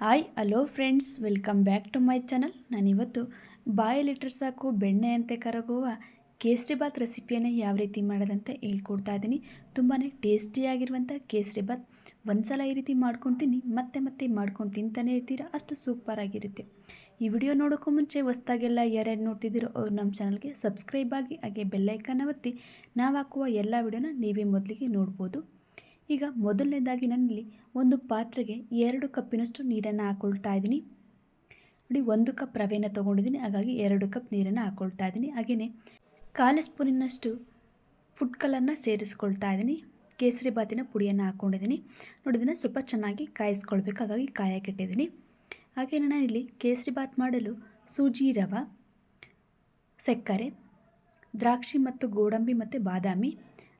Hi, hello friends, welcome back to my channel. ನಾನಿವತ್ತು ಬಾಯಲ್ಲಿಟ್ಟರೆ ಸಾಕು ಬೆಣ್ಣೆ ಅಂತೆ ಕರಗುವ ಕೇಸರಿಬಾತ್ ರೆಸಿಪಿಯನ್ನು ಯಾವ ರೀತಿ ಮಾಡೋದಂತ ಹೇಳ್ಕೊಡ್ತಾ ಇದ್ದೀನಿ. ತುಂಬಾ ಟೇಸ್ಟಿಯಾಗಿರುವಂಥ ಕೇಸರಿಬಾತ್ ಒಂದ್ಸಲ ಈ ರೀತಿ ಮಾಡ್ಕೊತೀನಿ, ಮತ್ತೆ ಮತ್ತೆ ಮಾಡ್ಕೊಂಡು ತಿಂತಾನೆ ಇರ್ತೀರಾ, ಅಷ್ಟು ಸೂಪರಾಗಿರುತ್ತೆ ಈ ವಿಡಿಯೋ ನೋಡೋಕ್ಕೂ ಮುಂಚೆ ಹೊಸ್ದಾಗೆಲ್ಲ ಯಾರ್ಯಾರು ನೋಡ್ತಿದ್ದೀರೋ ಅವ್ರು ನಮ್ಮ ಚಾನಲ್ಗೆ ಸಬ್ಸ್ಕ್ರೈಬ್ ಆಗಿ ಹಾಗೆ ಬೆಲ್ಲೈಕನ್ನ ಒತ್ತಿ ನಾವು ಹಾಕುವ ಎಲ್ಲ ವಿಡಿಯೋನ ನೀವೇ ಮೊದಲಿಗೆ ನೋಡ್ಬೋದು. ಈಗ ಮೊದಲನೇದಾಗಿ ನಾನಿಲ್ಲಿ ಒಂದು ಪಾತ್ರೆಗೆ ಎರಡು ಕಪ್ಪಿನಷ್ಟು ನೀರನ್ನು ಹಾಕ್ಕೊಳ್ತಾ ಇದ್ದೀನಿ. ನೋಡಿ, ಒಂದು ಕಪ್ ರವೆಯನ್ನು ತೊಗೊಂಡಿದ್ದೀನಿ, ಹಾಗಾಗಿ ಎರಡು ಕಪ್ ನೀರನ್ನು ಹಾಕ್ಕೊಳ್ತಾ ಇದ್ದೀನಿ. ಹಾಗೆಯೇ ಕಾಲು ಸ್ಪೂನಿನಷ್ಟು ಫುಡ್ ಕಲರ್ನ ಸೇರಿಸ್ಕೊಳ್ತಾ ಇದ್ದೀನಿ. ಕೇಸರಿ ಬಾತಿನ ಪುಡಿಯನ್ನು ಹಾಕ್ಕೊಂಡಿದ್ದೀನಿ ನೋಡಿ, ಇದನ್ನು ಸ್ವಲ್ಪ ಚೆನ್ನಾಗಿ ಕಾಯಿಸ್ಕೊಳ್ಬೇಕು, ಹಾಗಾಗಿ ಕಾಯಕ್ಕಿಟ್ಟಿದ್ದೀನಿ ಹಾಗೆಯೇ ನಾನಿಲ್ಲಿ ಕೇಸರಿ ಬಾತ್ ಮಾಡಲು ಸೂಜಿ ರವೆ, ಸಕ್ಕರೆ, ದ್ರಾಕ್ಷಿ ಮತ್ತು ಗೋಡಂಬಿ ಮತ್ತು ಬಾದಾಮಿ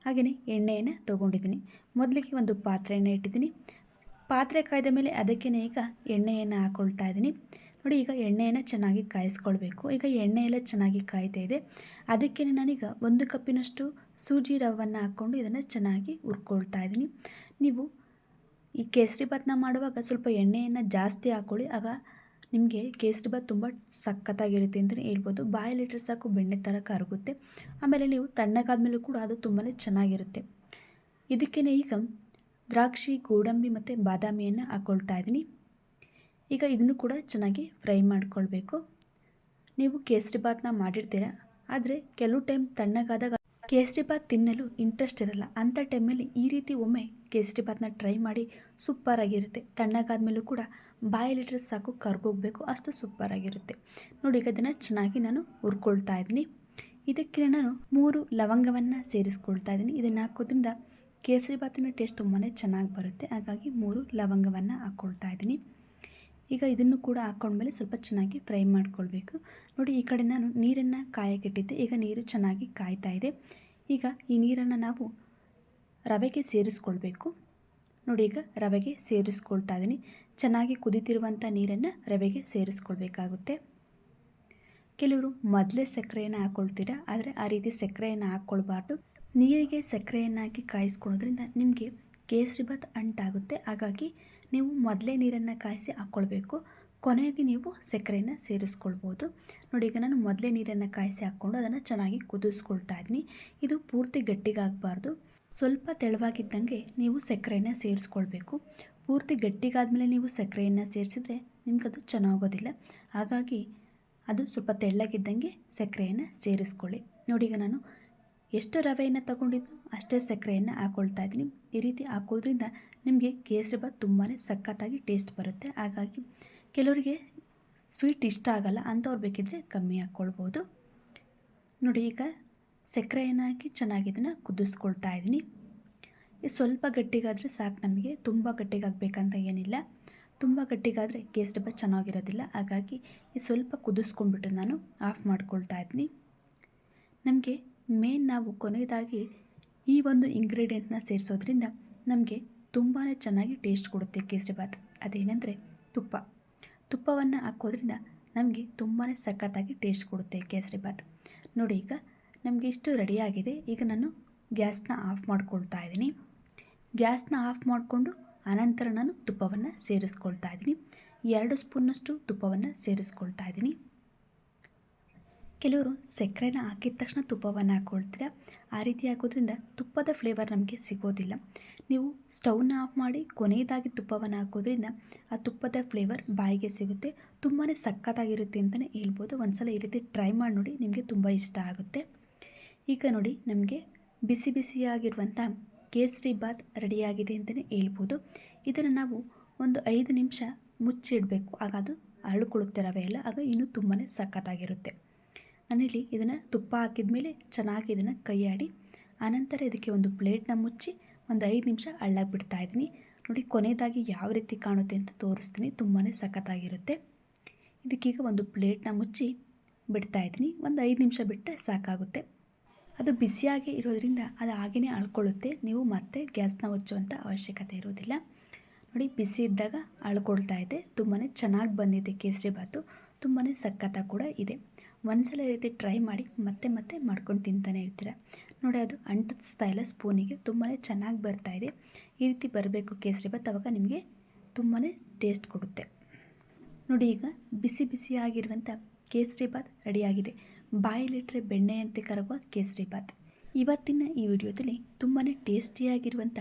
ಹಾಗೆಯೇ ಎಣ್ಣೆಯನ್ನು ತೊಗೊಂಡಿದ್ದೀನಿ. ಮೊದಲಿಗೆ ಒಂದು ಪಾತ್ರೆಯನ್ನು ಇಟ್ಟಿದ್ದೀನಿ. ಪಾತ್ರೆ ಕಾಯ್ದ ಮೇಲೆ ಅದಕ್ಕೆ ಈಗ ಎಣ್ಣೆಯನ್ನು ಹಾಕ್ಕೊಳ್ತಾ ಇದ್ದೀನಿ. ನೋಡಿ, ಈಗ ಎಣ್ಣೆಯನ್ನು ಚೆನ್ನಾಗಿ ಕಾಯಿಸ್ಕೊಳ್ಬೇಕು. ಈಗ ಎಣ್ಣೆಯೆಲ್ಲ ಚೆನ್ನಾಗಿ ಕಾಯ್ತಾ ಇದೆ. ಅದಕ್ಕೆ ನಾನೀಗ ಒಂದು ಕಪ್ಪಿನಷ್ಟು ಸೂಜಿ ರವನ್ನು ಹಾಕ್ಕೊಂಡು ಇದನ್ನು ಚೆನ್ನಾಗಿ ಹುರ್ಕೊಳ್ತಾ ಇದ್ದೀನಿ. ನೀವು ಈ ಕೇಸರಿ ಭಾತ್ನ ಮಾಡುವಾಗ ಸ್ವಲ್ಪ ಎಣ್ಣೆಯನ್ನು ಜಾಸ್ತಿ ಹಾಕ್ಕೊಳ್ಳಿ. ಆಗ ನಿಮಗೆ ಕೇಸರಿಬಾತ್ ತುಂಬ ಸಖತ್ತಾಗಿರುತ್ತೆ ಅಂತಲೇ ಹೇಳ್ಬೋದು. ಬಾಯಲ್ಲಿಟ್ಟರೆ ಸಾಕು, ಬೆಣ್ಣೆ ಥರ ಕರಗುತ್ತೆ. ಆಮೇಲೆ ನೀವು ತಣ್ಣಗಾದ್ಮೇಲೂ ಕೂಡ ಅದು ತುಂಬಾ ಚೆನ್ನಾಗಿರುತ್ತೆ. ಇದಕ್ಕೇ ಈಗ ದ್ರಾಕ್ಷಿ, ಗೋಡಂಬಿ ಮತ್ತು ಬಾದಾಮಿಯನ್ನು ಹಾಕ್ಕೊಳ್ತಾ ಇದ್ದೀನಿ. ಈಗ ಇದನ್ನು ಕೂಡ ಚೆನ್ನಾಗಿ ಫ್ರೈ ಮಾಡ್ಕೊಳ್ಬೇಕು. ನೀವು ಕೇಸರಿಬಾತ್ನ ಮಾಡಿರ್ತೀರ, ಆದರೆ ಕೆಲವು ಟೈಮ್ ತಣ್ಣಗಾದಾಗ ಕೇಸರಿಬಾತ್ ತಿನ್ನಲು ಇಂಟ್ರೆಸ್ಟ್ ಇರಲ್ಲ. ಅಂಥ ಟೈಮಲ್ಲಿ ಈ ರೀತಿ ಒಮ್ಮೆ ಕೇಸರಿಬಾತ್ನ ಟ್ರೈ ಮಾಡಿ ಸೂಪರಾಗಿರುತ್ತೆ ತಣ್ಣಗಾದ್ಮೇಲೂ ಕೂಡ ಬಾಯಲ್ಲಿಟ್ಟರೆ ಸಾಕು ಕರ್ಗೋಗ್ಬೇಕು. ಅಷ್ಟು ಸೂಪರಾಗಿರುತ್ತೆ ನೋಡಿ, ಈಗ ಅದನ್ನು ಚೆನ್ನಾಗಿ ನಾನು ಹುರ್ಕೊಳ್ತಾ ಇದ್ದೀನಿ. ಇದಕ್ಕೆ ನಾನು ಮೂರು ಲವಂಗವನ್ನು ಸೇರಿಸ್ಕೊಳ್ತಾ ಇದ್ದೀನಿ. ಇದನ್ನು ಹಾಕೋದ್ರಿಂದ ಕೇಸರಿಬಾತಿನ ಟೇಸ್ಟ್ ತುಂಬಾ ಚೆನ್ನಾಗಿ ಬರುತ್ತೆ. ಹಾಗಾಗಿ ಮೂರು ಲವಂಗವನ್ನು ಹಾಕ್ಕೊಳ್ತಾ ಇದ್ದೀನಿ. ಈಗ ಇದನ್ನು ಕೂಡ ಹಾಕ್ಕೊಂಡ್ಮೇಲೆ ಸ್ವಲ್ಪ ಚೆನ್ನಾಗಿ ಫ್ರೈ ಮಾಡ್ಕೊಳ್ಬೇಕು. ನೋಡಿ, ಈ ಕಡೆ ನಾನು ನೀರನ್ನು ಕಾಯಕ್ಕಿಟ್ಟಿದ್ದೆ ಈಗ ನೀರು ಚೆನ್ನಾಗಿ ಕಾಯ್ತಾ ಇದೆ. ಈಗ ಈ ನೀರನ್ನು ನಾವು ರವೆಗೆ ಸೇರಿಸ್ಕೊಳ್ಬೇಕು. ನೋಡಿ, ಈಗ ರವೆಗೆ ಸೇರಿಸ್ಕೊಳ್ತಾ ಇದ್ದೀನಿ ಚೆನ್ನಾಗಿ ಕುದಿತಿರುವಂಥ ನೀರನ್ನು ರವೆಗೆ ಸೇರಿಸ್ಕೊಳ್ಬೇಕಾಗುತ್ತೆ. ಕೆಲವರು ಮೊದಲೇ ಸಕ್ಕರೆಯನ್ನು ಹಾಕ್ಕೊಳ್ತೀರಾ ಆದರೆ ಆ ರೀತಿ ಸಕ್ಕರೆಯನ್ನು ಹಾಕ್ಕೊಳ್ಬಾರ್ದು ನೀರಿಗೆ ಸಕ್ಕರೆಯನ್ನು ಹಾಕಿ ಕಾಯಿಸ್ಕೊಳ್ಳೋದ್ರಿಂದ ನಿಮಗೆ ಕೇಸರಿಬಾತ್ ಅಂಟಾಗುತ್ತೆ. ಹಾಗಾಗಿ ನೀವು ಮೊದಲೇ ನೀರನ್ನು ಕಾಯಿಸಿ ಹಾಕ್ಕೊಳ್ಬೇಕು. ಕೊನೆಗೆ ನೀವು ಸಕ್ಕರೆಯನ್ನು ಸೇರಿಸ್ಕೊಳ್ಬೋದು. ನೋಡಿ, ಈಗ ನಾನು ಮೊದಲೇ ನೀರನ್ನು ಕಾಯಿಸಿ ಹಾಕ್ಕೊಂಡು ಅದನ್ನು ಚೆನ್ನಾಗಿ ಕುದಿಸ್ಕೊಳ್ತಾ ಇದ್ದೀನಿ. ಇದು ಪೂರ್ತಿ ಗಟ್ಟಿಗಾಗಬಾರ್ದು. ಸ್ವಲ್ಪ ತೆಳುವಾಗಿದ್ದಂಗೆ ನೀವು ಸಕ್ಕರೆಯನ್ನು ಸೇರಿಸ್ಕೊಳ್ಬೇಕು. ಪೂರ್ತಿ ಗಟ್ಟಿಗಾದಮೇಲೆ ನೀವು ಸಕ್ಕರೆಯನ್ನು ಸೇರಿಸಿದ್ರೆ ನಿಮ್ಗದು ಚೆನ್ನಾಗೋದಿಲ್ಲ. ಹಾಗಾಗಿ ಅದು ಸ್ವಲ್ಪ ತೆಳ್ಳಗಿದ್ದಂಗೆ ಸಕ್ಕರೆಯನ್ನು ಸೇರಿಸ್ಕೊಳ್ಳಿ. ನೋಡಿ, ಈಗ ನಾನು ಎಷ್ಟು ರವೆಯನ್ನು ತಗೊಂಡಿದ್ದು ಅಷ್ಟೇ ಸಕ್ಕರೆಯನ್ನು ಹಾಕ್ಕೊಳ್ತಾ ಇದ್ದೀನಿ. ಈ ರೀತಿ ಹಾಕೋದ್ರಿಂದ ನಿಮಗೆ ಕೇಸರಿ ಬಾತ್ ತುಂಬಾ ಸಖತ್ತಾಗಿ ಟೇಸ್ಟ್ ಬರುತ್ತೆ. ಹಾಗಾಗಿ ಕೆಲವರಿಗೆ ಸ್ವೀಟ್ ಇಷ್ಟ ಆಗಲ್ಲ, ಅಂಥವ್ರು ಬೇಕಿದ್ದರೆ ಕಮ್ಮಿ ಹಾಕ್ಕೊಳ್ಬೋದು ನೋಡಿ, ಈಗ ಸಕ್ಕರೆಯನ್ನು ಹಾಕಿ ಚೆನ್ನಾಗಿ ಇದನ್ನು ಕುದಿಸ್ಕೊಳ್ತಾ ಇದ್ದೀನಿ. ಸ್ವಲ್ಪ ಗಟ್ಟಿಗಾದರೆ ಸಾಕು ನಮಗೆ, ತುಂಬ ಗಟ್ಟಿಗಾಗಬೇಕಂತ ಏನಿಲ್ಲ. ತುಂಬ ಗಟ್ಟಿಗಾದರೆ ಕೇಸರಿ ಬಾತ್ ಚೆನ್ನಾಗಿರೋದಿಲ್ಲ. ಹಾಗಾಗಿ ಸ್ವಲ್ಪ ಕುದಿಸ್ಕೊಂಡ್ಬಿಟ್ಟು ನಾನು ಆಫ್ ಮಾಡ್ಕೊಳ್ತಾ ಇದ್ದೀನಿ. ನಮಗೆ ಮೇನ್ ನಾವು ಕೊನೆಯದಾಗಿ ಈ ಒಂದು ಇಂಗ್ರೀಡಿಯೆಂಟ್ನ ಸೇರಿಸೋದ್ರಿಂದ ನಮಗೆ ತುಂಬಾ ಚೆನ್ನಾಗಿ ಟೇಸ್ಟ್ ಕೊಡುತ್ತೆ ಕೇಸರಿಬಾತ್ ಅದೇನೆಂದರೆ ತುಪ್ಪ. ತುಪ್ಪವನ್ನು ಹಾಕೋದ್ರಿಂದ ನಮಗೆ ತುಂಬಾ ಸಖತ್ತಾಗಿ ಟೇಸ್ಟ್ ಕೊಡುತ್ತೆ ಕೇಸರಿಬಾತ್ ನೋಡಿ ಈಗ ನಮಗೆ ಇಷ್ಟು ರೆಡಿಯಾಗಿದೆ ಈಗ ನಾನು ಗ್ಯಾಸ್ನ ಆಫ್ ಮಾಡ್ಕೊಳ್ತಾ ಇದ್ದೀನಿ. ಗ್ಯಾಸ್ನ ಆಫ್ ಮಾಡಿಕೊಂಡು ಆನಂತರ ನಾನು ತುಪ್ಪವನ್ನು ಸೇರಿಸ್ಕೊಳ್ತಾ ಇದ್ದೀನಿ. ಎರಡು ಸ್ಪೂನಷ್ಟು ತುಪ್ಪವನ್ನು ಸೇರಿಸ್ಕೊಳ್ತಾ ಇದ್ದೀನಿ. ಕೆಲವರು ಸಕ್ಕರೆನ ಹಾಕಿದ ತಕ್ಷಣ ತುಪ್ಪವನ್ನು ಹಾಕ್ಕೊಳ್ತೀರ ಆ ರೀತಿ ಹಾಕೋದ್ರಿಂದ ತುಪ್ಪದ ಫ್ಲೇವರ್ ನಮಗೆ ಸಿಗೋದಿಲ್ಲ. ನೀವು ಸ್ಟವ್ನ ಆಫ್ ಮಾಡಿ ಕೊನೆಯದಾಗಿ ತುಪ್ಪವನ್ನು ಹಾಕೋದ್ರಿಂದ ಆ ತುಪ್ಪದ ಫ್ಲೇವರ್ ಬಾಯಿಗೆ ಸಿಗುತ್ತೆ. ತುಂಬಾ ಸಕ್ಕತ್ತಾಗಿರುತ್ತೆ ಅಂತಲೇ ಹೇಳ್ಬೋದು. ಒಂದ್ಸಲ ಈ ರೀತಿ ಟ್ರೈ ಮಾಡಿ ನೋಡಿ ನಿಮಗೆ ತುಂಬ ಇಷ್ಟ ಆಗುತ್ತೆ. ಈಗ ನೋಡಿ ನಮಗೆ ಬಿಸಿ ಬಿಸಿಯಾಗಿರುವಂಥ ಕೇಸರಿ ಬಾತ್ ರೆಡಿಯಾಗಿದೆ ಅಂತಲೇ ಹೇಳ್ಬೋದು. ಇದನ್ನು ನಾವು ಒಂದು ಐದು ನಿಮಿಷ ಮುಚ್ಚಿಡಬೇಕು. ಆಗ ಅದು ಅರಳಿಕೊಳ್ಳುತ್ತೆ ರವೆ ಆಗ ಇನ್ನೂ ತುಂಬಾ ಸಖತ್ತಾಗಿರುತ್ತೆ ನಾನಿಲ್ಲಿ ಇದನ್ನು ತುಪ್ಪ ಹಾಕಿದ ಮೇಲೆ ಚೆನ್ನಾಗಿ ಇದನ್ನು ಕೈಯಾಡಿ ಆನಂತರ ಇದಕ್ಕೆ ಒಂದು ಪ್ಲೇಟ್ನ ಮುಚ್ಚಿ ಒಂದು ಐದು ನಿಮಿಷ ಅಳ್ಳಾಗಿ ಬಿಡ್ತಾ ಇದ್ದೀನಿ. ನೋಡಿ, ಕೊನೆಯದಾಗಿ ಯಾವ ರೀತಿ ಕಾಣುತ್ತೆ ಅಂತ ತೋರಿಸ್ತೀನಿ. ತುಂಬಾ ಸಖತ್ತಾಗಿರುತ್ತೆ. ಇದಕ್ಕೀಗ ಒಂದು ಪ್ಲೇಟ್ನ ಮುಚ್ಚಿ ಬಿಡ್ತಾ ಇದ್ದೀನಿ. ಒಂದು ಐದು ನಿಮಿಷ ಬಿಟ್ಟರೆ ಸಾಕಾಗುತ್ತೆ. ಅದು ಬಿಸಿಯಾಗಿ ಇರೋದ್ರಿಂದ ಅದು ಹಾಗೆಯೇ ಅಳ್ಕೊಳ್ಳುತ್ತೆ. ನೀವು ಮತ್ತೆ ಗ್ಯಾಸ್ನ ಹಚ್ಚುವಂಥ ಅವಶ್ಯಕತೆ ಇರೋದಿಲ್ಲ. ನೋಡಿ, ಬಿಸಿ ಇದ್ದಾಗ ಅಳ್ಕೊಳ್ತಾ ಇದೆ. ತುಂಬಾ ಚೆನ್ನಾಗಿ ಬಂದಿದೆ ಕೇಸರಿ ಬಾತು ತುಂಬಾ ಸಖತ್ತಾಗಿ ಕೂಡ ಇದೆ. ಒಂದ್ಸಲ ಈ ರೀತಿ ಟ್ರೈ ಮಾಡಿ ಮತ್ತೆ ಮತ್ತೆ ಮಾಡ್ಕೊಂಡು ತಿಂತಾನೆ ಇರ್ತೀರ. ನೋಡಿ ಅದು ಅಂಟಿಸ್ತಾ ಇಲ್ಲ ಸ್ಪೂನಿಗೆ ತುಂಬಾ ಚೆನ್ನಾಗಿ ಬರ್ತಾ ಇದೆ. ಈ ರೀತಿ ಬರಬೇಕು ಕೇಸರಿ ಬಾತ್ ಅವಾಗ ನಿಮಗೆ ತುಂಬಾ ಟೇಸ್ಟ್ ಕೊಡುತ್ತೆ. ನೋಡಿ ಈಗ ಬಿಸಿ ಬಿಸಿಯಾಗಿರುವಂಥ ಕೇಸರಿ ಬಾತ್ ರೆಡಿಯಾಗಿದೆ. ಬಾಯಲ್ಲಿಟ್ಟರೆ ಬೆಣ್ಣೆಯಂತೆ ಕರಗುವ ಕೇಸರಿ ಬಾತ್ ಇವತ್ತಿನ ಈ ವಿಡಿಯೋದಲ್ಲಿ ತುಂಬಾ ಟೇಸ್ಟಿಯಾಗಿರುವಂಥ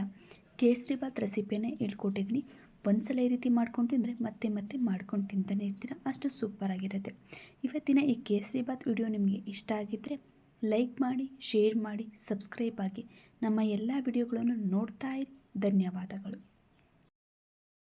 ಕೇಸರಿ ಬಾತ್ ರೆಸಿಪಿಯನ್ನೇ ಹೇಳ್ಕೊಟ್ಟಿದ್ದೀನಿ. ಒಂದ್ಸಲ ಈ ರೀತಿ ಮಾಡ್ಕೊಂಡು ತಿಂದರೆ ಮತ್ತೆ ಮತ್ತೆ ಮಾಡ್ಕೊಂಡು ತಿಂತಾನೆ ಇರ್ತೀರ. ಅಷ್ಟು ಸೂಪರಾಗಿರುತ್ತೆ ಇವತ್ತಿನ ಈ ಕೇಸರಿ ಬಾತ್ ವಿಡಿಯೋ ನಿಮಗೆ ಇಷ್ಟ ಆಗಿದ್ದರೆ ಲೈಕ್ ಮಾಡಿ ಶೇರ್ ಮಾಡಿ ಸಬ್ಸ್ಕ್ರೈಬ್ ಆಗಿ ನಮ್ಮ ಎಲ್ಲ ವಿಡಿಯೋಗಳನ್ನು ನೋಡ್ತಾ ಇರಿ. ಧನ್ಯವಾದಗಳು.